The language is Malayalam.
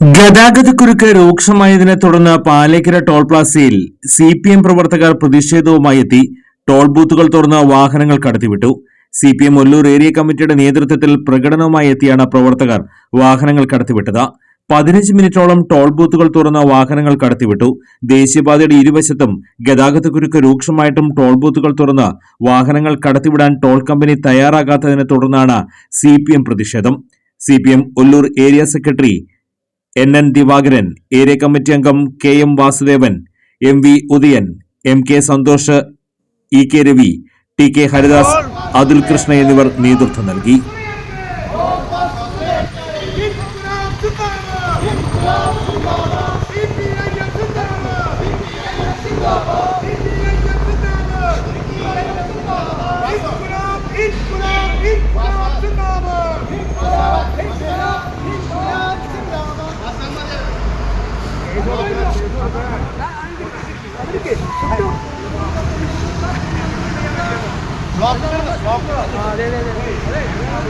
ഗതാഗതക്കുരുക്ക് രൂക്ഷമായതിനെ തുടർന്ന് പാലേക്കര ടോൾ പ്ലാസയിൽ സി പി എം പ്രവർത്തകർ പ്രതിഷേധവുമായി എത്തി. ടോൾ ബൂത്തുകൾ തുറന്ന് വാഹനങ്ങൾ കടത്തിവിട്ടു. C P M Ollur area കമ്മിറ്റിയുടെ നേതൃത്വത്തിൽ പ്രകടനവുമായി എത്തിയാണ് പ്രവർത്തകർ വാഹനങ്ങൾ കടത്തിവിട്ടത്. പതിനഞ്ച് മിനിറ്റോളം ടോൾ ബൂത്തുകൾ തുറന്ന വാഹനങ്ങൾ കടത്തിവിട്ടു. ദേശീയപാതയുടെ ഇരുവശത്തും ഗതാഗതക്കുരുക്ക് രൂക്ഷമായിട്ടും ടോൾ ബൂത്തുകൾ തുറന്ന് വാഹനങ്ങൾ കടത്തിവിടാൻ ടോൾ കമ്പനി തയ്യാറാകാത്തതിനെ തുടർന്നാണ് സി പ്രതിഷേധം. C Ollur area secretary N N Divakaran area committee അംഗം K M Vasudevan M V Udayan M K Santhosh E K Ravi T K Haridas Athul Krishna എന്നിവർ നേതൃത്വം നൽകി ഇൻകുലാബ് 아, 네네네.